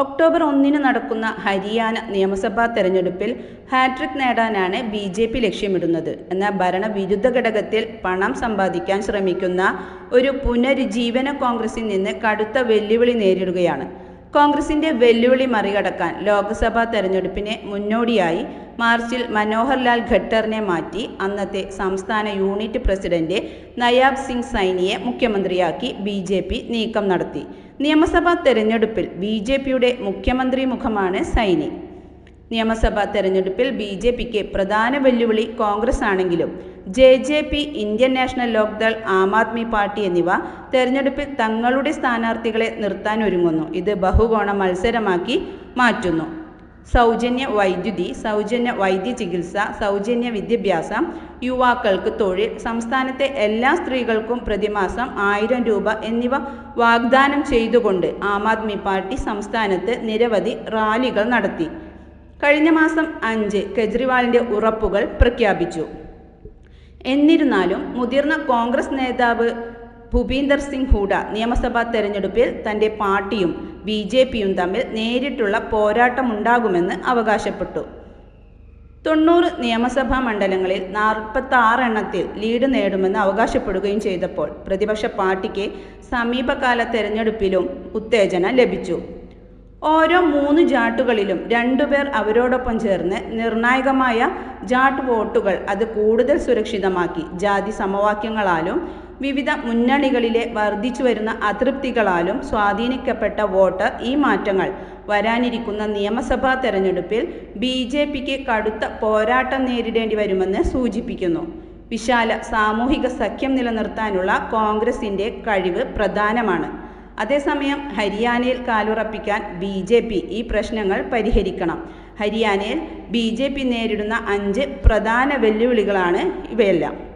October ഒന്നിന് നടക്കുന്ന ഹരിയാന നിയമസഭാ തെരഞ്ഞെടുപ്പിൽ ഹാട്രിക് നേടാനാണ് ബി ജെ പി ലക്ഷ്യമിടുന്നത്. എന്നാൽ ഭരണവിരുദ്ധ ഘടകത്തിൽ പണം സമ്പാദിക്കാൻ ശ്രമിക്കുന്ന ഒരു പുനരുജ്ജീവന കോൺഗ്രസിൽ നിന്ന് കടുത്ത വെല്ലുവിളി നേരിടുകയാണ്. കോൺഗ്രസിന്റെ വെല്ലുവിളി മറികടക്കാൻ ലോക്സഭാ തെരഞ്ഞെടുപ്പിന് മുന്നോടിയായി മാർച്ചിൽ മനോഹർലാൽ ഖട്ടറിനെ മാറ്റി അന്നത്തെ സംസ്ഥാന യൂണിറ്റ് പ്രസിഡന്റ് നയാബ് സിംഗ് സൈനിയെ മുഖ്യമന്ത്രിയാക്കി ബി നീക്കം നടത്തി. നിയമസഭാ തെരഞ്ഞെടുപ്പിൽ ബി ജെ പിയുടെ മുഖ്യമന്ത്രി മുഖമാണ് സൈനി. നിയമസഭാ തെരഞ്ഞെടുപ്പിൽ ബി ജെ പിക്ക് പ്രധാന വെല്ലുവിളി കോൺഗ്രസ് ആണെങ്കിലും J J P Indian National Lok Dal Aam Aadmi party എന്നിവ തെരഞ്ഞെടുപ്പിൽ തങ്ങളുടെ സ്ഥാനാർത്ഥികളെ നിർത്താൻ ഒരുങ്ങുന്നു. ഇത് ബഹുകോണ മത്സരമാക്കി മാറ്റുന്നു. സൗജന്യ വൈദ്യുതി സൗജന്യ വൈദ്യ ചികിത്സ സൗജന്യ വിദ്യാഭ്യാസം യുവാക്കൾക്ക് തൊഴിൽ സംസ്ഥാനത്തെ എല്ലാ സ്ത്രീകൾക്കും പ്രതിമാസം ആയിരം രൂപ എന്നിവ വാഗ്ദാനം ചെയ്തുകൊണ്ട് ആം ആദ്മി പാർട്ടി സംസ്ഥാനത്ത് നിരവധി റാലികൾ നടത്തി. കഴിഞ്ഞ മാസം അഞ്ച് കെജ്രിവാളിന്റെ ഉറപ്പുകൾ പ്രഖ്യാപിച്ചു. എന്നിരുന്നാലും മുതിർന്ന കോൺഗ്രസ് നേതാവ് ഭൂപീന്ദർ സിംഗ് ഹൂഡ നിയമസഭാ തെരഞ്ഞെടുപ്പിൽ തന്റെ പാർട്ടിയും ബി ജെ പിയും തമ്മിൽ നേരിട്ടുള്ള പോരാട്ടമുണ്ടാകുമെന്ന് അവകാശപ്പെട്ടു. തൊണ്ണൂറ് നിയമസഭാ മണ്ഡലങ്ങളിൽ നാൽപ്പത്തി ആറെണ്ണത്തിൽ ലീഡ് നേടുമെന്ന് അവകാശപ്പെടുകയും ചെയ്തപ്പോൾ പ്രതിപക്ഷ പാർട്ടിക്ക് സമീപകാല തെരഞ്ഞെടുപ്പിലും ഉത്തേജനം ലഭിച്ചു. ഓരോ മൂന്ന് ജാട്ടുകളിലും രണ്ടുപേർ അവരോടൊപ്പം ചേർന്ന് നിർണായകമായ ജാട്ട് വോട്ടുകൾ അത് കൂടുതൽ സുരക്ഷിതമാക്കി. ജാതി സമവാക്യങ്ങളാലും വിവിധ മുന്നണികളിലെ വർദ്ധിച്ചു വരുന്ന അതൃപ്തികളാലും സ്വാധീനിക്കപ്പെട്ട വോട്ട് ഈ മാറ്റങ്ങൾ വരാനിരിക്കുന്ന നിയമസഭാ തെരഞ്ഞെടുപ്പിൽ ബി ജെ പിക്ക് കടുത്ത പോരാട്ടം നേരിടേണ്ടി വരുമെന്ന് സൂചിപ്പിക്കുന്നു. വിശാല സാമൂഹിക സഖ്യം നിലനിർത്താനുള്ള കോൺഗ്രസിന്റെ കഴിവ് പ്രധാനമാണ്. അതേസമയം ഹരിയാനയിൽ കാലുറപ്പിക്കാൻ ബി ജെ പി ഈ പ്രശ്നങ്ങൾ പരിഹരിക്കണം. ഹരിയാനയിൽ ബി ജെ പി നേരിടുന്ന അഞ്ച് പ്രധാന വെല്ലുവിളികളാണ് ഇവയെല്ലാം.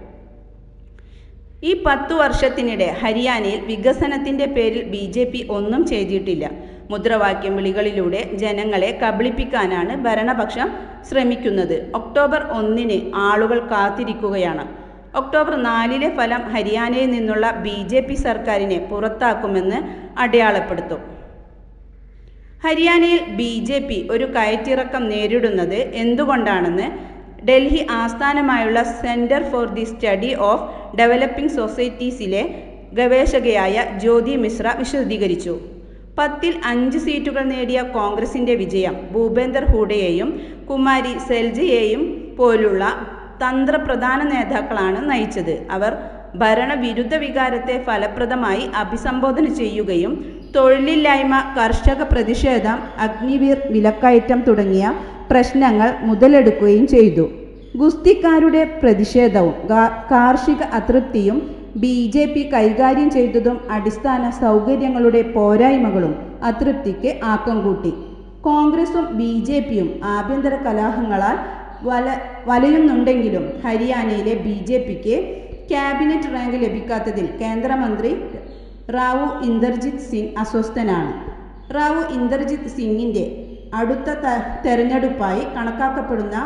ഈ പത്തു വർഷത്തിനിടെ ഹരിയാനയിൽ വികസനത്തിന്റെ പേരിൽ ബി ജെ പി ഒന്നും ചെയ്തിട്ടില്ല. മുദ്രാവാക്യം വിളികളിലൂടെ ജനങ്ങളെ കബളിപ്പിക്കാനാണ് ഭരണപക്ഷം ശ്രമിക്കുന്നത്. ഒക്ടോബർ ഒന്നിന് ആളുകൾ കാത്തിരിക്കുകയാണ്. ഒക്ടോബർ നാലിലെ ഫലം ഹരിയാനയിൽ നിന്നുള്ള ബി ജെ പി സർക്കാരിനെ പുറത്താക്കുമെന്ന് അടയാളപ്പെടുത്തും. ഹരിയാനയിൽ ബി ജെ പി ഒരു കയറ്റിറക്കം നേരിടുന്നത് എന്തുകൊണ്ടാണെന്ന് ഡൽഹി ആസ്ഥാനമായുള്ള centre for the study of developing സൊസൈറ്റീസിലെ ഗവേഷകയായ ജ്യോതി മിശ്ര വിശദീകരിച്ചു. പത്തിൽ അഞ്ച് സീറ്റുകൾ നേടിയ കോൺഗ്രസിന്റെ വിജയം ഭൂപേന്ദർ ഹൂഡയെയും കുമാരി സെൽജയെയും പോലുള്ള തന്ത്രപ്രധാന നേതാക്കളാണ് നയിച്ചത്. അവർ ഭരണവിരുദ്ധ വികാരത്തെ ഫലപ്രദമായി അഭിസംബോധന ചെയ്യുകയും തൊഴിലില്ലായ്മ കർഷക പ്രതിഷേധം അഗ്നിവീർ വിലക്കയറ്റം തുടങ്ങിയ പ്രശ്നങ്ങൾ മുതലെടുക്കുകയും ചെയ്തു. ഗുസ്തിക്കാരുടെ പ്രതിഷേധവും കാർഷിക അതൃപ്തിയും ബി ജെ പി കൈകാര്യം ചെയ്തതും അടിസ്ഥാന സൗകര്യങ്ങളുടെ പോരായ്മകളും അതൃപ്തിക്ക് ആക്കം കൂട്ടി. കോൺഗ്രസും ബി ജെ പിയും ആഭ്യന്തര കലാഹങ്ങളാൽ വല വലയുന്നുണ്ടെങ്കിലും ഹരിയാനയിലെ ബി ജെ പിക്ക് ക്യാബിനറ്റ് റാങ്ക് ലഭിക്കാത്തതിൽ കേന്ദ്രമന്ത്രി റാവു ഇന്ദർജിത് സിംഗ് അസ്വസ്ഥനാണ്. റാവു ഇന്ദർജിത് സിംഗിന്റെ അടുത്ത തെരഞ്ഞെടുപ്പായി കണക്കാക്കപ്പെടുന്ന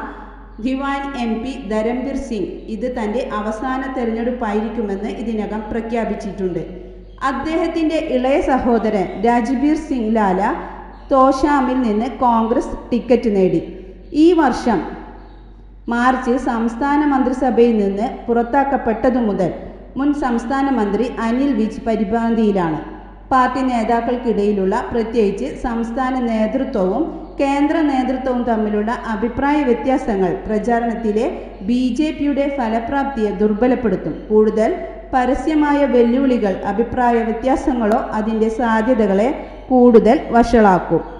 ദിവാൻ എം പി ധരംബീർ സിംഗ് ഇത് തന്റെ അവസാന തെരഞ്ഞെടുപ്പായിരിക്കുമെന്ന് ഇതിനകം പ്രഖ്യാപിച്ചിട്ടുണ്ട്. അദ്ദേഹത്തിന്റെ ഇളയ സഹോദരൻ രാജ്ബീർ സിംഗ് ലാല തോഷാമിൽ നിന്ന് കോൺഗ്രസ് ടിക്കറ്റ് നേടി. ഈ വർഷം മാർച്ചിൽ സംസ്ഥാന മന്ത്രിസഭയിൽ നിന്ന് പുറത്താക്കപ്പെട്ടതു മുതൽ മുൻ സംസ്ഥാന മന്ത്രി അനിൽ വിജ് പരിഭ്രാന്തിയിലാണ് പാർട്ടി നേതാക്കൾക്കിടയിലുള്ള പ്രത്യേകിച്ച് സംസ്ഥാന നേതൃത്വവും കേന്ദ്ര നേതൃത്വവും തമ്മിലുള്ള അഭിപ്രായ വ്യത്യാസങ്ങൾ പ്രചാരണത്തിലെ ബി ജെ പിയുടെ ഫലപ്രാപ്തിയെ ദുർബലപ്പെടുത്തും. കൂടുതൽ പരസ്യമായ വെല്ലുവിളികൾ അഭിപ്രായ വ്യത്യാസങ്ങളോ അതിന്റെ സാധ്യതകളെ കൂടുതൽ വഷളാക്കും.